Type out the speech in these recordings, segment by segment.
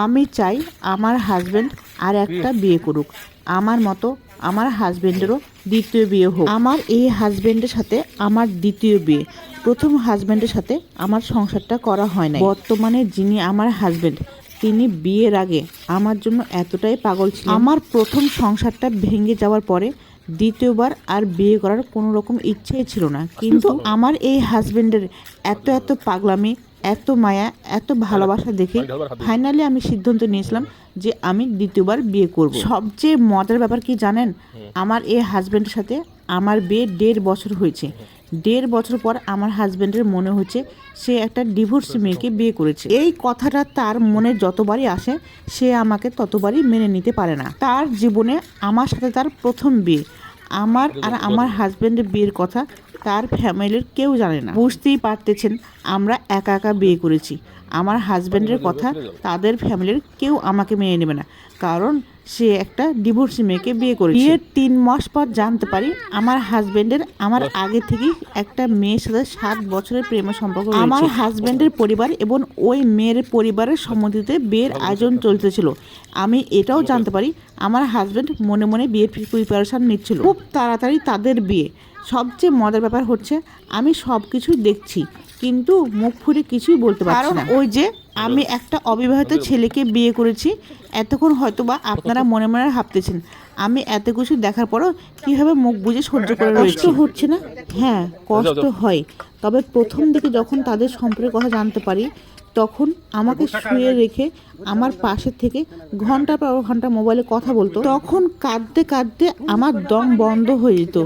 আমি চাই আমার হাজবেন্ড আর একটা বিয়ে করুক। আমার মতো আমার হাজবেন্ডেরও দ্বিতীয় বিয়ে হোক। আমার এই হাজবেন্ডের সাথে আমার দ্বিতীয় বিয়ে। প্রথম হাজবেন্ডের সাথে আমার সংসারটা করা হয় না বর্তমানে যিনি আমার হাজবেন্ড তিনি বিয়ের আগে আমার জন্য এতটাই পাগল ছিল আমার প্রথম সংসারটা ভেঙে যাওয়ার পরে দ্বিতীয়বার আর বিয়ে করার কোনো রকম ইচ্ছেই ছিল না। কিন্তু আমার এই হাজবেন্ডের এত এত পাগলামি এত মায়া এত ভালোবাসা দেখে ফাইনালি আমি সিদ্ধান্ত নিয়েছিলাম যে আমি দ্বিতীয়বার বিয়ে করব। সবচেয়ে মজার ব্যাপার কি জানেন? আমার এই হাজব্যান্ডের সাথে আমার বিয়ে দেড় বছর হয়েছে। দেড় বছর পর আমার হাজব্যান্ডের মনে হচ্ছে সে একটা ডিভোর্স মেয়েকে বিয়ে করেছে। এই কথাটা তার মনে যতবারই আসে সে আমাকে ততবারই মেনে নিতে পারে না। তার জীবনে আমার সাথে তার প্রথম বিয়ে। আমার আর আমার হাজব্যান্ডের বিয়ের কথা তার ফ্যামিলির কেউ জানে না। বুঝতেই পারতেছেন, আমরা একা একা বিয়ে করেছি। আমার হাজব্যান্ডের কথা তাদের ফ্যামিলির কেউ আমাকে মেনে নেবে না, কারণ সে একটা ডিভোর্সি মেয়েকে বিয়ে করেছে। বিয়ের তিন মাস পর জানতে পারি, আমার হাজব্যান্ডের আমার আগে থেকেই একটা মেয়ের সাথে সাত বছরের প্রেম সম্পর্ক আমার হাজব্যান্ডের পরিবার এবং ওই মেয়ের পরিবারের সম্মতিতে বিয়ের আয়োজন চলতেছিল। আমি এটাও জানতে পারি, আমার হাজব্যান্ড মনে মনে বিয়ের প্রিপারেশন নিচ্ছিল। খুব তাড়াতাড়ি তাদের বিয়ে সবচেয়ে মজার ব্যাপার হচ্ছে আমি সব কিছুই দেখছি কিন্তু মুখ ফুটে কিছুই বলতে পারছি না। ওই যে আমি একটা অবিবাহিত ছেলেকে বিয়ে করেছি এতক্ষণ হয়তো বা আপনারা মনে মনে ভাবতেছেন আমি এত কিছু দেখার পরও কীভাবে মুখ বুঝে সহ্য করে কষ্ট হচ্ছে না? হ্যাঁ কষ্ট হয়। তবে প্রথম দিকে যখন তাদের সম্পর্কে কথা জানতে পারি তখন আমাকে শুয়ে রেখে আমার পাশে থেকে ঘণ্টা পর ঘণ্টা মোবাইলে কথা বলতো। তখন কাঁদতে কাঁদতে আমার দম বন্ধ হয়ে যেত।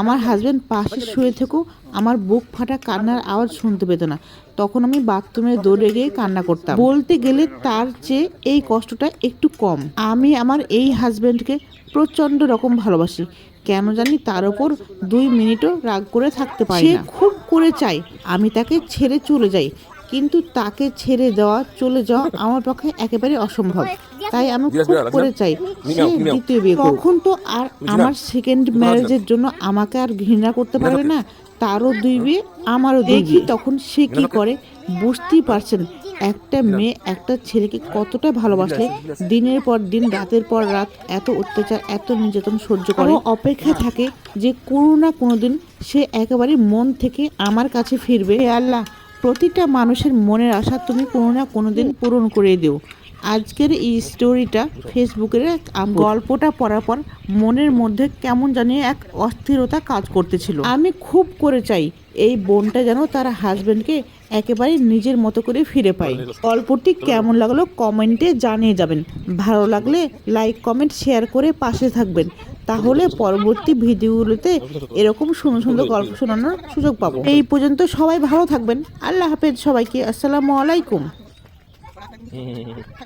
আমার হাজব্যান্ড পাশে শুয়ে থেকেও আমার বুক ফাটা কান্নার আওয়াজ শুনতে পেত না। তখন আমি বাথরুমে দৌড়ে গিয়ে কান্না করতাম। বলতে গেলে তার চেয়ে এই কষ্টটা একটু কম। আমি আমার এই হাজব্যান্ডকে প্রচণ্ড রকম ভালোবাসি। কেন জানি তার ওপর দুই মিনিটও রাগ করে থাকতে পারি না। খুব করে চাই আমি তাকে ছেড়ে চলে যাই। কিন্তু তাকে ছেড়ে দেওয়া চলে যাওয়া আমার পক্ষে একেবারে অসম্ভব। তাই আমি খুব করে চাই সে দ্বিতীয় বিয়ে করুক। তখন তো আর আমার সেকেন্ড ম্যারেজের জন্য আমাকে আর ঘৃণা করতে পারবে না। তারও দুই বিয়ে আমারও দেখি তখন সে কি করে? বুঝতেই পারছেন একটা মেয়ে একটা ছেলেকে কতটা ভালোবাসলে দিনের পর দিন রাতের পর রাত এত অত্যাচার এত নির্যাতন সহ্য করে। অপেক্ষা থাকে যে কোনো না কোনো দিন সে একেবারে মন থেকে আমার কাছে ফিরবে। আল্লাহ প্রতিটা মানুষের মনের আশা তুমি কোনো না কোনো দিন পূরণ করে দিও। আজকের এই স্টোরিটা ফেসবুকের গল্পটা পড়ার পর মনের মধ্যে কেমন জানি এক অস্থিরতা কাজ করতেছিল। আমি খুব করে চাই এই বোনটা যেন তার হাজবেন্ডকে একেবারে নিজের মতো করে ফিরে পায়। গল্পটি কেমন লাগল কমেন্টে জানিয়ে যাবেন। ভালো লাগলে লাইক কমেন্ট শেয়ার করে পাশে থাকবেন। তাহলে পরবর্তী ভিডিওগুলোতে এরকম সুন্দর সুন্দর গল্প শোনানোর সুযোগ পাবো। এই পর্যন্ত সবাই ভালো থাকবেন। আল্লাহ হাফেজ সবাইকে। আসসালামু আলাইকুম।